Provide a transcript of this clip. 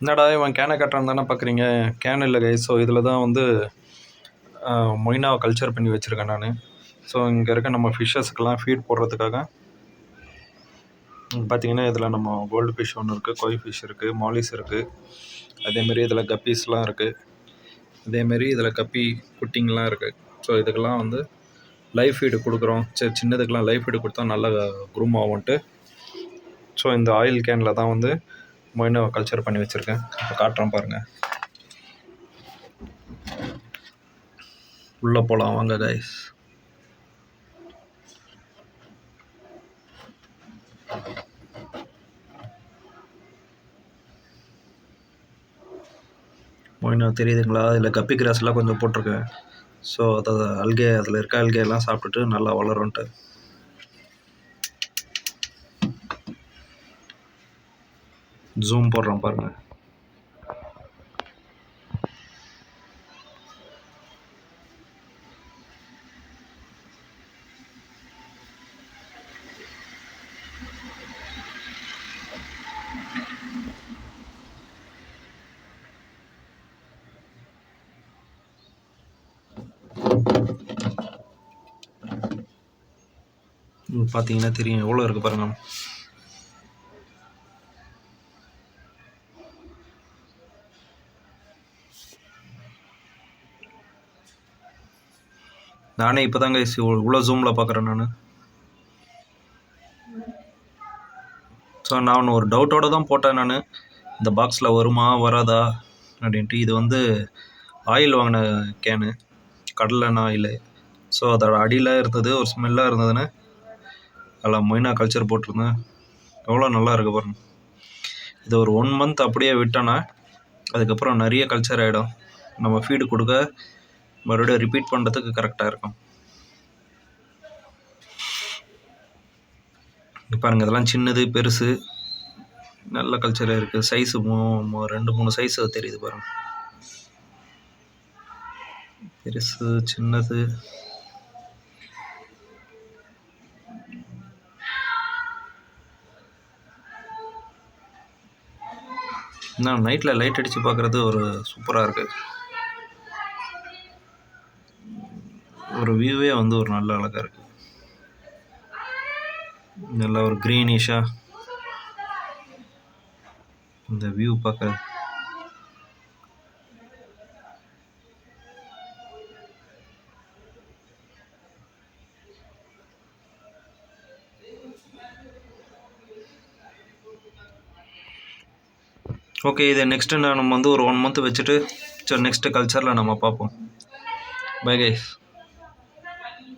என்னடா இவன் கேனை கட்டுறான் தானே பார்க்குறீங்க? கேன் இல்லை கைஸ் ஸோ இதில் தான் வந்து மொய்னாவை கல்ச்சர் பண்ணி வச்சுருக்கேன் நான். ஸோ இங்கே இருக்க நம்ம ஃபிஷ்ஷஸ்க்கெலாம் ஃபீட் போடுறதுக்காக பார்த்தீங்கன்னா இதில் நம்ம கோல்டு ஃபிஷ் ஒன்று இருக்குது கொய் ஃபிஷ் இருக்குது மாலிஸ் இருக்குது அதேமாரி இதில் கப்பீஸ்லாம் இருக்குது அதேமாரி இதில் கப்பி குட்டிங்கெலாம் இருக்குது ஸோ இதுக்கெல்லாம் வந்து லைஃப் ஃபீடு கொடுக்குறோம். சரி சின்னதுக்கெலாம் லைஃப் ஃபீடு கொடுத்தா நல்லா குரூம் ஆகும்ன்ட்டு ஸோ இந்த ஆயில் கேனில் தான் வந்து மொயினோ கல்ச்சர் பண்ணி வச்சுருக்கேன். இப்போ காட்டுறேன் பாருங்கள் உள்ளே போகலாம் வாங்க கைஸ் மொயினோ தெரியுதுங்களா? இதில் கப்பி கிராஸ்லாம் கொஞ்சம் போட்டிருக்கேன். ஸோ அதை அல்கே அதில் இருக்க அல்கேலாம் சாப்பிட்டுட்டு நல்லா வளரும்ன்ட்டு. ஜூம் போடுறேன் பாருங்கள் பார்த்தீங்கன்னா தெரியும். எவ்வளோ இருக்குது பாருங்கள் நானே இப்போ தாங்க இவ்வளோ ஜூமில் பார்க்குறேன் நான். ஸோ நான் ஒரு டவுட்டோடு தான் போட்டேன் நான். இந்த பாக்ஸில் வருமா வராதா? அப்படின்ட்டு. இது வந்து ஆயில் வாங்கின கேனு கடலெண்ணெய் ஆயில் ஸோ அதோட அடியில் இருந்தது ஒரு ஸ்மெல்லாக இருந்ததுன்னு. அதில் மொய்னா கல்ச்சர் போட்டிருந்தேன். எவ்வளோ நல்லா இருக்குது பாருங்க. இது ஒரு ஒன் மந்த் அப்படியே விட்டோன்னா அதுக்கப்புறம் நிறைய கல்ச்சர் ஆகிடும் நம்ம ஃபீடு கொடுக்க மறுபடியும் ரிப்பீட் பண்ணுறதுக்கு கரெக்டாக இருக்கும். பாருங்கள் பாருங்க இதெல்லாம் சின்னது பெருசு நல்ல கல்ச்சராக இருக்குது சைஸு மூ ரெண்டு மூணு சைஸ் தெரியுது பாருங்க. பெருசு சின்னது. நான் நைட்டில் லைட் அடித்து பார்க்குறது ஒரு சூப்பராக இருக்குது ஒரு வியூவே வந்து ஒரு நல்ல அழகாக இருக்குது நல்லா ஒரு க்ரீனிஷாக இந்த வியூ பார்க்க. ஓகே இதை நெக்ஸ்ட்டு நம்ம வந்து ஒரு ஒன் மந்த் வச்சுட்டு சரி நெக்ஸ்ட்டு கல்ச்சரில் நம்ம பார்ப்போம். Bye guys